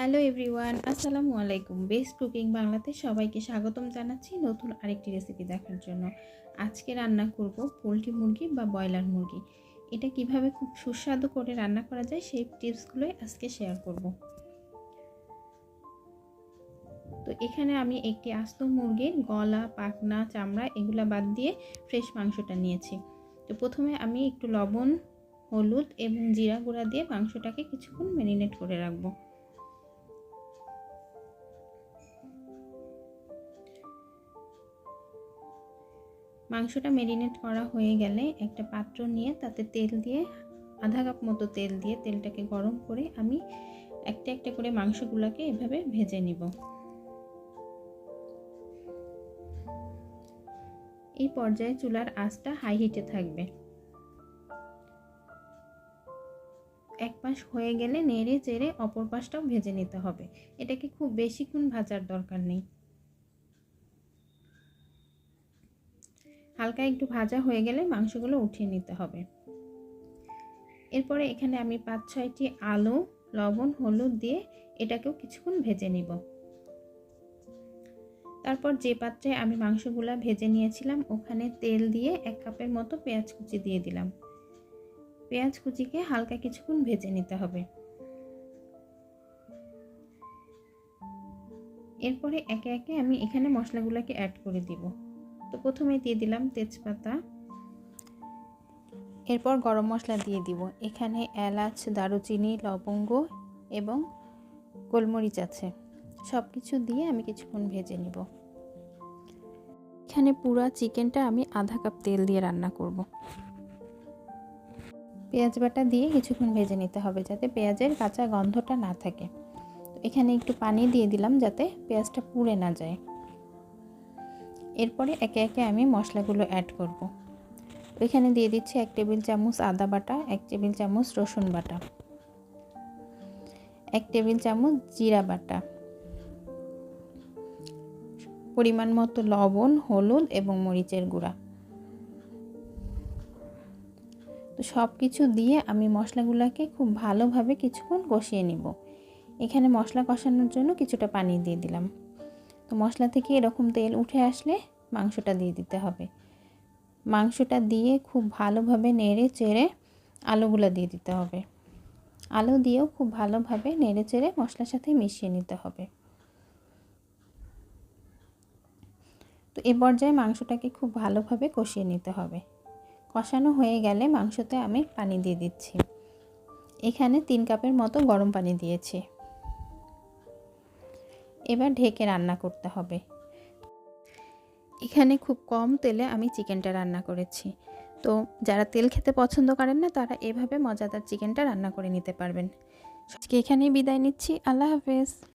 Hello everyone, আসসালামু আলাইকুম। Best cooking বাংলাতে সবাইকে স্বাগতম জানাচ্ছি নতুন আরেকটি রেসিপি দেখার জন্য। আজকে রান্না করব পোলট্রি মুরগি বা ব্রয়লার মুরগি। এটা কীভাবে খুব সুস্বাদু করে রান্না করা যায় সেই টিপসগুলোই আজকে শেয়ার করব। তো এখানে আমি একটি আস্ত মুরগির গলা, পাখনা, চামড়া এগুলা বাদ দিয়ে ফ্রেশ মাংসটা নিয়েছি। তো প্রথমে আমি একটু লবণ, হলুদ এবং জিরা গুঁড়া দিয়ে মাংসটাকে কিছুক্ষণ ম্যারিনেট করে রাখব। মাংসটা মেরিনেট করা হয়ে গেলে একটা পাত্র নিয়ে তাতে তেল দিয়ে, আধা কাপ মতো তেল দিয়ে তেলটাকে গরম করে আমি একটা একটা করে মাংসগুলোকে এভাবে ভেজে নিব। এই পর্যায়ে চুলার আঁচটা হাই হিটে থাকবে। এক পাশ হয়ে গেলে নেড়ে চেড়ে অপর পাশটাও ভেজে নিতে হবে। এটাকে খুব বেশিক্ষণ ভাজার দরকার নেই। হালকা একটু ভাজা হয়ে গেলে মাংসগুলো উঠিয়ে নিতে হবে। এরপরে এখানে আমি পাঁচ ছয়টি আলু, লবণ, হলুদ দিয়ে এটাকেও কিছুক্ষণ ভেজে নিব। তারপর যে পাত্রে আমি মাংসগুলো ভেজে নিয়েছিলাম, ওখানে তেল দিয়ে এক কাপের মতো পেঁয়াজ কুচি দিয়ে দিলাম। পেঁয়াজ কুচিকে হালকা কিছুক্ষণ ভেজে নিতে হবে। এরপরে একে একে আমি এখানে মশলাগুলোকে অ্যাড করে দিব। তো প্রথমে দিয়ে দিলাম তেজপাতা। এরপর গরম মশলা দিয়ে দিব। এখানে এলাচ, দারুচিনি, লবঙ্গ এবং গোলমরিচ আছে। সব কিছু দিয়ে আমি কিছুক্ষণ ভেজে নিব। এখানে পুরা চিকেনটা আমি আধা কাপ তেল দিয়ে রান্না করব। পেঁয়াজ বাটা দিয়ে কিছুক্ষণ ভেজে নিতে হবে যাতে পেঁয়াজের কাঁচা গন্ধটা না থাকে। এখানে একটু পানি দিয়ে দিলাম যাতে পেঁয়াজটা পুড়ে না যায়। এরপরে একে একে আমি মশলাগুলো অ্যাড করব। ওইখানে দিয়ে দিচ্ছি এক টেবিল চামচ আদা বাটা, এক টেবিল চামচ রসুন বাটা, এক টেবিল চামচ জিরা বাটা। পরিমাণ মতো লবণ, হলুদ এবং মরিচের গুঁড়া। তো সব কিছু দিয়ে আমি মশলাগুলোকে খুব ভালোভাবে কিছুক্ষণ কষিয়ে নিব। এখানে মশলা কষানোর জন্য কিছুটা পানি দিয়ে দিলাম। তো মশলা থেকে এরকম তেল উঠে আসলে মাংসটা দিয়ে দিতে হবে। মাংসটা দিয়ে খুব ভালোভাবে নেড়ে চেড়ে আলুগুলো দিয়ে দিতে হবে। আলু দিয়েও খুব ভালোভাবে নেড়ে চেড়ে মশলার সাথে মিশিয়ে নিতে হবে। তো এ পর্যায়ে মাংসটাকে খুব ভালোভাবে কষিয়ে নিতে হবে। কষানো হয়ে গেলে মাংসতে আমি পানি দিয়ে দিচ্ছি। এখানে তিন কাপের মতো গরম পানি দিয়েছি। এবার ঢেকে রান্না করতে হবে। এখানে খুব কম তেলে আমি চিকেনটা রান্না করেছি। তো যারা তেল খেতে পছন্দ করেন না, তারা এভাবে মজাদার চিকেনটা রান্না করে নিতে পারবেন। আজকে এখানেই বিদায় নিচ্ছি। আল্লাহ হাফেজ।